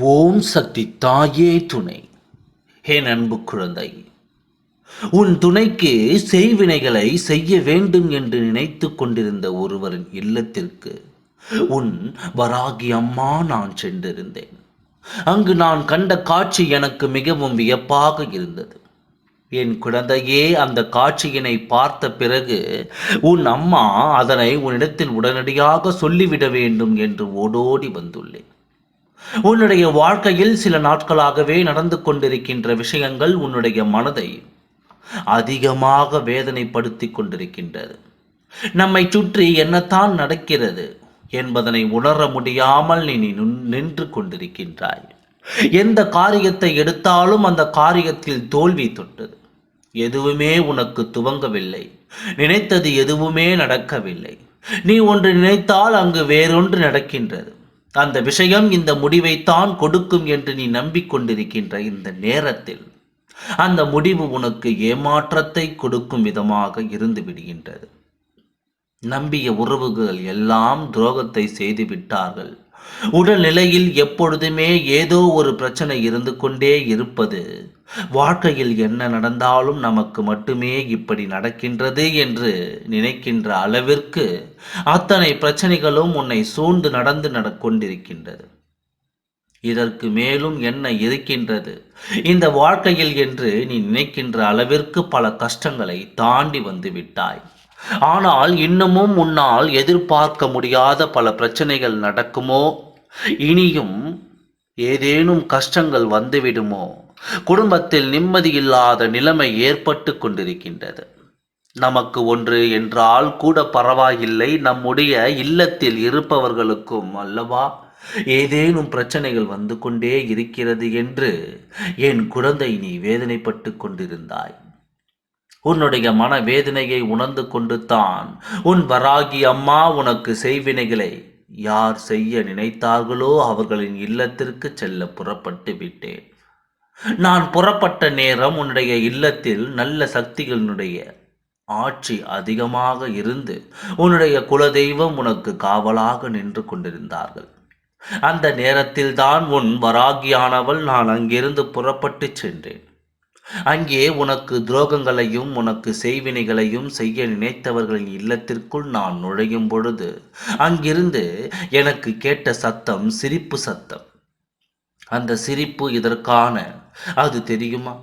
ஓம் சக்தி தாயே துணை. ஹே அன்பு குழந்தை உன் துணைக்கு செய்வினைகளை செய்ய வேண்டும் என்று நினைத்து கொண்டிருந்த ஒருவரின் இல்லத்திற்கு உன் வராகி அம்மா நான் சென்றிருந்தேன். அங்கு நான் கண்ட காட்சி எனக்கு மிகவும் வியப்பாக இருந்தது. என் குழந்தையே அந்த காட்சியினை பார்த்த பிறகு உன் அம்மா அதனை உன்னிடத்தில் உடனடியாக சொல்லிவிட வேண்டும் என்று ஓடோடி வந்துள்ளேன். உன்னுடைய வாழ்க்கையில் சில நாட்களாகவே நடந்து கொண்டிருக்கின்ற விஷயங்கள் உன்னுடைய மனதை அதிகமாக வேதனைப்படுத்தி கொண்டிருக்கின்றது. நம்மை சுற்றி என்னத்தான் நடக்கிறது என்பதனை உணர முடியாமல் நீ நின்று கொண்டிருக்கின்றாய். எந்த காரியத்தை எடுத்தாலும் அந்த காரியத்தில் தோல்வி தொட்டது. எதுவுமே உனக்கு துவங்கவில்லை. நினைத்தது எதுவுமே நடக்கவில்லை. நீ ஒன்று நினைத்தால் அங்கு வேறொன்று நடக்கின்றது. அந்த விஷயம் இந்த முடிவைத்தான் கொடுக்கும் என்று நீ நம்பிக்கொண்டிருக்கின்ற இந்த நேரத்தில் அந்த முடிவு உனக்கு ஏமாற்றத்தை கொடுக்கும் விதமாக இருந்து விடுகின்றது. நம்பிய உறவுகள் எல்லாம் துரோகத்தை செய்து விட்டார்கள். உடல்நிலையில் எப்பொழுதுமே ஏதோ ஒரு பிரச்சனை இருந்து கொண்டே இருப்பது. வாழ்க்கையில் என்ன நடந்தாலும் நமக்கு மட்டுமே இப்படி நடக்கின்றது என்று நினைக்கின்ற அளவிற்கு அத்தனை பிரச்சனைகளும் உன்னை சூழ்ந்து நடந்து நட கொண்டிருக்கின்றது இதற்கு மேலும் என்ன இருக்கின்றது? இந்த வாழ்க்கையில் என்று நீ நினைக்கின்ற அளவிற்கு பல கஷ்டங்களை தாண்டி வந்து விட்டாய். ஆனால் இன்னமும் உன்னால் எதிர்பார்க்க முடியாத பல பிரச்சனைகள் நடக்குமோ? இனியும் ஏதேனும் கஷ்டங்கள் வந்துவிடுமோ? குடும்பத்தில் நிம்மதியில்லாத நிலைமை ஏற்பட்டு கொண்டிருக்கின்றது. நமக்கு ஒன்று என்றால் கூட பரவாயில்லை. நம்முடைய இல்லத்தில் இருப்பவர்களுக்கும் அல்லவா? ஏதேனும் பிரச்சனைகள் வந்து கொண்டே இருக்கிறது என்று என் குழந்தை நீ வேதனைப்பட்டு கொண்டிருந்தாய். உன்னுடைய மன வேதனையை உணர்ந்து கொண்டு தான் உன் வராகி அம்மா உனக்கு செய்வினைகளை யார் செய்ய நினைத்தார்களோ அவர்களின் இல்லத்திற்கு செல்ல புறப்பட்டு விட்டேன். நான் புறப்பட்ட நேரம் உன்னுடைய இல்லத்தில் நல்ல சக்திகளினுடைய ஆட்சி அதிகமாக இருந்து உன்னுடைய குலதெய்வம் உனக்கு காவலாக நின்று கொண்டிருந்தார்கள். அந்த நேரத்தில் தான் உன் வராகியானவள் நான் அங்கிருந்து புறப்பட்டு சென்றேன். அங்கே உனக்கு துரோகங்களையும் உனக்கு செய்வினைகளையும் செய்ய நினைத்தவர்களின் இல்லத்திற்குள் நான் நுழையும் பொழுது அங்கிருந்து எனக்கு கேட்ட சத்தம் சிரிப்பு சத்தம். அந்த சிரிப்பு இதற்கான அது தெரியுமா?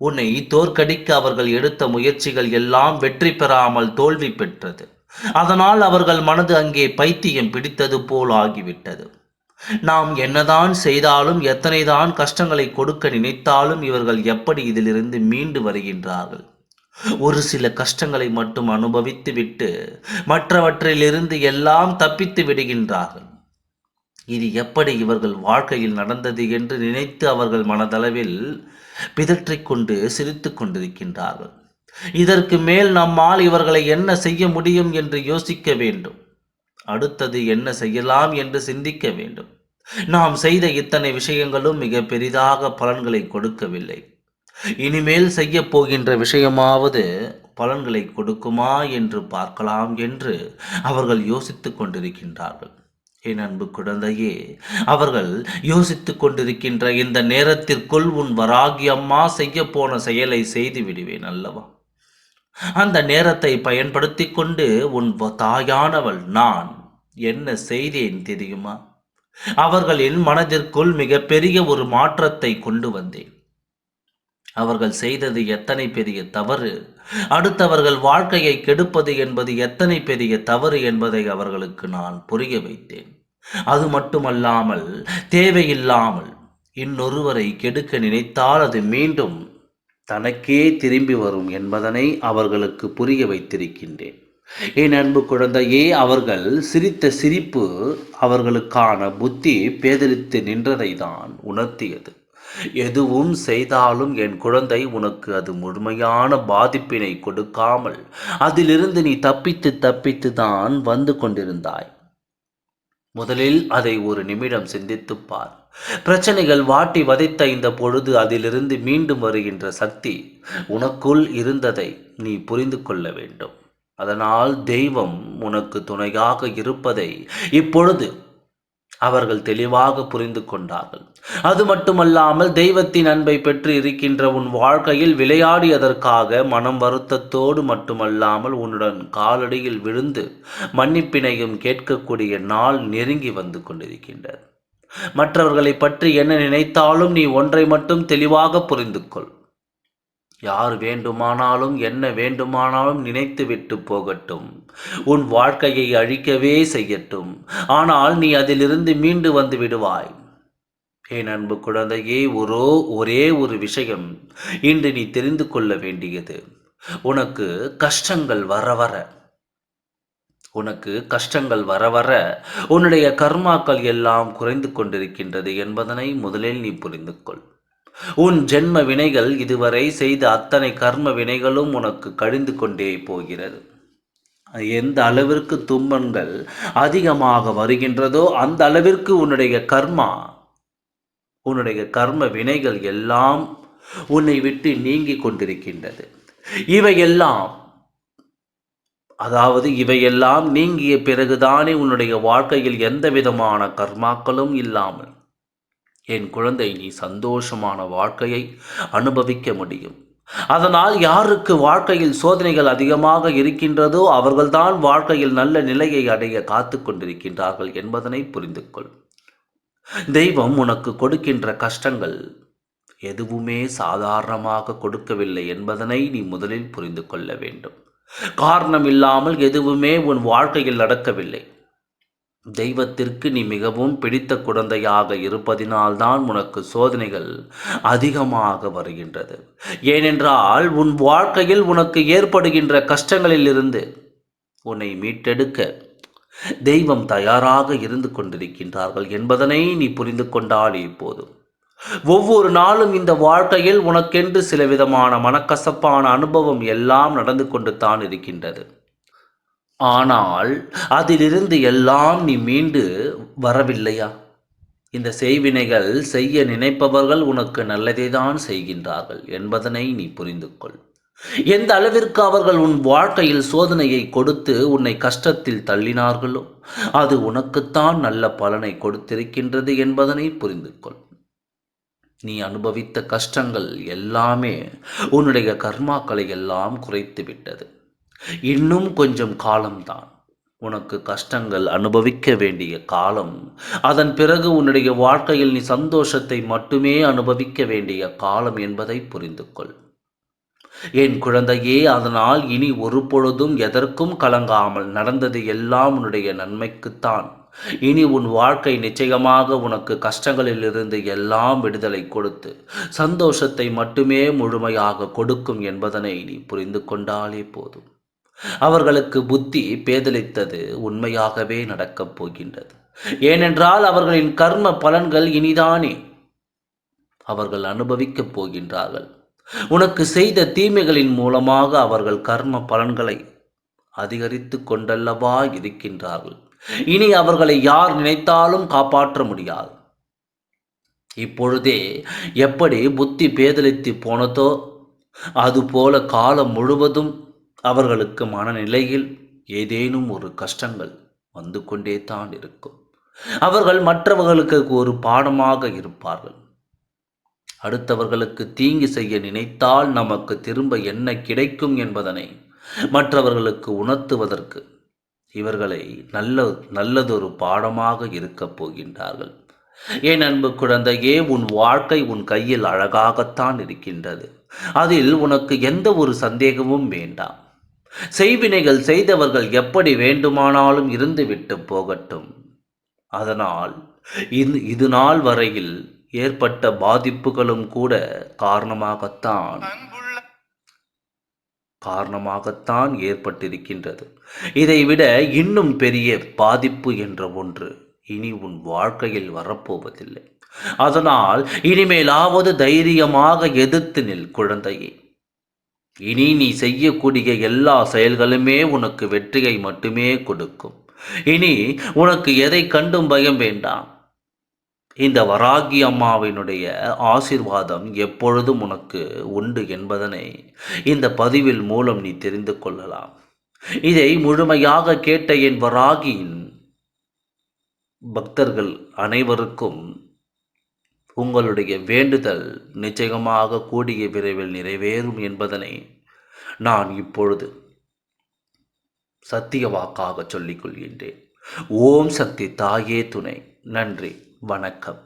உன்னை தோற்கடிக்க அவர்கள் எடுத்த முயற்சிகள் எல்லாம் வெற்றி பெறாமல் தோல்வி பெற்றது. அதனால் அவர்கள் மனது அங்கே பைத்தியம் பிடித்தது போல் ஆகிவிட்டது. நாம் என்னதான் செய்தாலும் எத்தனைதான் கஷ்டங்களை கொடுக்க நினைத்தாலும் இவர்கள் எப்படி இதிலிருந்து மீண்டு வருகின்றார்கள்? ஒரு சில கஷ்டங்களை மட்டும் அனுபவித்து விட்டு மற்றவற்றிலிருந்து எல்லாம் தப்பித்து விடுகின்றார்கள். இது எப்படி இவர்கள் வாழ்க்கையில் நடந்தது என்று நினைத்து அவர்கள் மனதளவில் பிதற்றிக்கொண்டு கொண்டு சிரித்துக் கொண்டிருக்கின்றார்கள். இதற்கு மேல் நம்மால் இவர்களை என்ன செய்ய முடியும் என்று யோசிக்க வேண்டும். அடுத்தது என்ன செய்யலாம் என்று சிந்திக்க வேண்டும். நாம் செய்த இத்தனை விஷயங்களும் மிக பெரிதாக பலன்களை கொடுக்கவில்லை. இனிமேல் செய்ய போகின்ற விஷயமாவது பலன்களை கொடுக்குமா என்று பார்க்கலாம் என்று அவர்கள் யோசித்துக் கொண்டிருக்கின்றார்கள். என் அன்பு குழந்தையே அவர்கள் யோசித்துக் கொண்டிருக்கின்ற இந்த நேரத்திற்குள் உன் வராகி அம்மா செய்ய போன செயலை செய்து விடுவேன் அல்லவா? அந்த நேரத்தை பயன்படுத்தி கொண்டு உன் தாயானவள் நான் என்ன செய்தேன் தெரியுமா? அவர்களின் மனதிற்குள் மிகப்பெரிய ஒரு மாற்றத்தை கொண்டு வந்தேன். அவர்கள் செய்தது எத்தனை பெரிய தவறு? அடுத்தவர்கள் வாழ்க்கையை கெடுப்பது என்பது எத்தனை பெரிய தவறு என்பதை அவர்களுக்கு நான் புரிய வைத்தேன். அது மட்டுமல்லாமல் தேவையில்லாமல் இன்னொருவரை கெடுக்க நினைத்தால் அது மீண்டும் தனக்கே திரும்பி வரும் என்பதனை அவர்களுக்கு புரிய வைத்திருக்கின்றேன். என் அன்பு குழந்தையே அவர்கள் சிரித்த சிரிப்பு அவர்களுக்கான புத்தி பேதலித்து நின்றதை தான் உணர்த்தியது. எதுவும் செய்தாலும் என் குழந்தை உனக்கு அது முழுமையான பாதிப்பினை கொடுக்காமல் அதிலிருந்து நீ தப்பித்து தப்பித்து தான் வந்து கொண்டிருந்தாய். முதலில் அதை ஒரு நிமிடம் சிந்தித்துப் பார். பிரச்சனைகள் வாட்டி வதைத்த இந்த பொழுது அதிலிருந்து மீண்டும் வருகின்ற சக்தி உனக்குள் இருந்ததை நீ புரிந்து கொள்ள வேண்டும். அதனால் தெய்வம் உனக்கு துணையாக இருப்பதை இப்பொழுது அவர்கள் தெளிவாக புரிந்து கொண்டார்கள். அது மட்டுமல்லாமல் தெய்வத்தின் அன்பை பெற்று இருக்கின்ற உன் வாழ்க்கையில் விளையாடியதற்காக மனம் வருத்தத்தோடு மட்டுமல்லாமல் உன்னுடன் காலடியில் விழுந்து மன்னிப்பினையும் கேட்கக்கூடிய நாள் நெருங்கி வந்து கொண்டிருக்கின்றது. மற்றவர்களை பற்றி என்ன நினைத்தாலும் நீ ஒன்றை மட்டும் தெளிவாக புரிந்து கொள் யார் வேண்டுமானாலும் என்ன வேண்டுமானாலும் நினைத்து விட்டு போகட்டும். உன் வாழ்க்கையை அழிக்கவே செய்யட்டும். ஆனால் நீ அதிலிருந்து மீண்டு வந்து விடுவாய். என் அன்பு குழந்தையே ஒரோ ஒரே ஒரு விஷயம். இன்று நீ தெரிந்து கொள்ள வேண்டியது. உனக்கு கஷ்டங்கள் வர வர. உனக்கு கஷ்டங்கள் வர வர உன்னுடைய கர்மாக்கள் எல்லாம் குறைந்து கொண்டிருக்கின்றது என்பதனை முதலில் நீ புரிந்து கொள் உன் ஜென்ம வினைகள் இதுவரை செய்த அத்தனை கர்ம வினைகளும் உனக்கு கழிந்து கொண்டே போகிறது. எந்த அளவிற்கு துன்பங்கள் அதிகமாக வருகின்றதோ அந்த அளவிற்கு உன்னுடைய கர்மா உன்னுடைய கர்ம வினைகள் எல்லாம் உன்னை விட்டு நீங்கி கொண்டிருக்கின்றது. இவையெல்லாம் அதாவது இவையெல்லாம் நீங்கிய பிறகுதானே உன்னுடைய வாழ்க்கையில் எந்த விதமான கர்மாக்களும் இல்லாமல் என் குழந்தை நீ சந்தோஷமான வாழ்க்கையை அனுபவிக்க முடியும். அதனால் யாருக்கு வாழ்க்கையில் சோதனைகள் அதிகமாக இருக்கின்றதோ அவர்கள்தான் வாழ்க்கையில் நல்ல நிலையை அடைய காத்து கொண்டிருக்கின்றார்கள் என்பதனை புரிந்து கொள் தெய்வம் உனக்கு கொடுக்கின்ற கஷ்டங்கள் எதுவுமே சாதாரணமாக கொடுக்கவில்லை என்பதனை நீ முதலில் புரிந்து கொள்ள வேண்டும். காரணம் இல்லாமல் எதுவுமே உன் வாழ்க்கையில் நடக்கவில்லை. தெய்வத்திற்கு நீ மிகவும் பிடித்த குழந்தையாக இருப்பதினால்தான் உனக்கு சோதனைகள் அதிகமாக வருகின்றது. ஏனென்றால் உன் வாழ்க்கையில் உனக்கு ஏற்படுகின்ற கஷ்டங்களிலிருந்து உன்னை மீட்டெடுக்க தெய்வம் தயாராக இருந்து கொண்டிருக்கின்றார்கள் என்பதனை நீ புரிந்து கொண்டாலே இப்போதும் ஒவ்வொரு நாளும் இந்த வாழ்க்கையில் உனக்கென்று சில விதமான மனக்கசப்பான அனுபவம் எல்லாம் நடந்து கொண்டு தான் இருக்கின்றது. ஆனால் அதிலிருந்து எல்லாம் நீ மீண்டு வரவில்லையா? இந்த செய்வினைகள் செய்ய நினைப்பவர்கள் உனக்கு நல்லதை தான் செய்கின்றார்கள் என்பதனை நீ புரிந்து கொள் எந்த அளவிற்கு அவர்கள் உன் வாழ்க்கையில் சோதனையை கொடுத்து உன்னை கஷ்டத்தில் தள்ளினார்களோ அது உனக்குத்தான் நல்ல பலனை கொடுத்திருக்கின்றது என்பதனை புரிந்து கொள் நீ அனுபவித்த கஷ்டங்கள் எல்லாமே உன்னுடைய கர்மாக்களை எல்லாம் குறைத்து விட்டது. இன்னும் கொஞ்சம் காலம்தான். உனக்கு கஷ்டங்கள் அனுபவிக்க வேண்டிய காலம். அதன் பிறகு உன்னுடைய வாழ்க்கையில் நீ சந்தோஷத்தை மட்டுமே அனுபவிக்க வேண்டிய காலம் என்பதை புரிந்து கொள் என் குழந்தையே அதனால் இனி ஒரு பொழுதும் எதற்கும் கலங்காமல் நடந்தது எல்லாம் உன்னுடைய நன்மைக்குத்தான். இனி உன் வாழ்க்கை நிச்சயமாக உனக்கு கஷ்டங்களிலிருந்து எல்லாம் விடுதலை கொடுத்து சந்தோஷத்தை மட்டுமே முழுமையாக கொடுக்கும் என்பதனை நீ புரிந்து கொண்டாலே போதும். அவர்களுக்கு புத்தி பேதலித்தது உண்மையாகவே நடக்கப் போகின்றது. ஏனென்றால் அவர்களின் கர்ம பலன்கள் இனிதானே. அவர்கள் அனுபவிக்கப் போகின்றார்கள். உனக்கு செய்த தீமைகளின் மூலமாக அவர்கள் கர்ம பலன்களை அதிகரித்து கொண்டல்லவா இருக்கின்றார்கள். இனி அவர்களை யார் நினைத்தாலும் காப்பாற்ற முடியாது. இப்பொழுதே எப்படி புத்தி பேதலித்து போனதோ அதுபோல காலம் முழுவதும் அவர்களுக்கு மனநிலையில் ஏதேனும் ஒரு கஷ்டங்கள் வந்து கொண்டே தான் இருக்கும். அவர்கள் மற்றவர்களுக்கு ஒரு பாடமாக இருப்பார்கள். அடுத்தவர்களுக்கு தீங்கு செய்ய நினைத்தால் நமக்கு திரும்ப என்ன கிடைக்கும் என்பதனை மற்றவர்களுக்கு உணர்த்துவதற்கு இவர்களை நல்ல நல்லதொரு பாடமாக இருக்கப் போகின்றார்கள். என் அன்பு குழந்தையே உன் வாழ்க்கை உன் கையில் அழகாகத்தான் இருக்கின்றது. அதில் உனக்கு எந்த ஒரு சந்தேகமும் வேண்டாம். செய்வினைகள் செய்தவர்கள் எப்படி வேண்டுமானாலும் இருந்துவிட்டு போகட்டும். அதனால் இது இது நாள் வரையில் ஏற்பட்ட பாதிப்புகளும் கூட காரணமாகத்தான் காரணமாகத்தான் ஏற்பட்டிருக்கின்றது. இதைவிட இன்னும் பெரிய பாதிப்பு என்ற ஒன்று இனி உன் வாழ்க்கையில் வரப்போவதில்லை. அதனால் இனிமேலாவது தைரியமாக எதிர்த்து நில் குழந்தையே. இனி நீ செய்யக்கூடிய எல்லா செயல்களுமே உனக்கு வெற்றியை மட்டுமே கொடுக்கும். இனி உனக்கு எதை கண்டும் பயம் வேண்டாம். இந்த வராகி அம்மாவினுடைய ஆசிர்வாதம் எப்பொழுதும் உனக்கு உண்டு என்பதனை இந்த பதிவில் மூலம் நீ தெரிந்து கொள்ளலாம். இதை முழுமையாக கேட்ட என் வராகியின் பக்தர்கள் அனைவருக்கும் உங்களுடைய வேண்டுதல் நிச்சயமாக கூடிய விரைவில் நிறைவேறும் என்பதனை நான் இப்பொழுது சத்திய வாக்காக சொல்லிக் கொள்கின்றேன் ஓம் சக்தி தாயே துணை. நன்றி. வணக்கம்.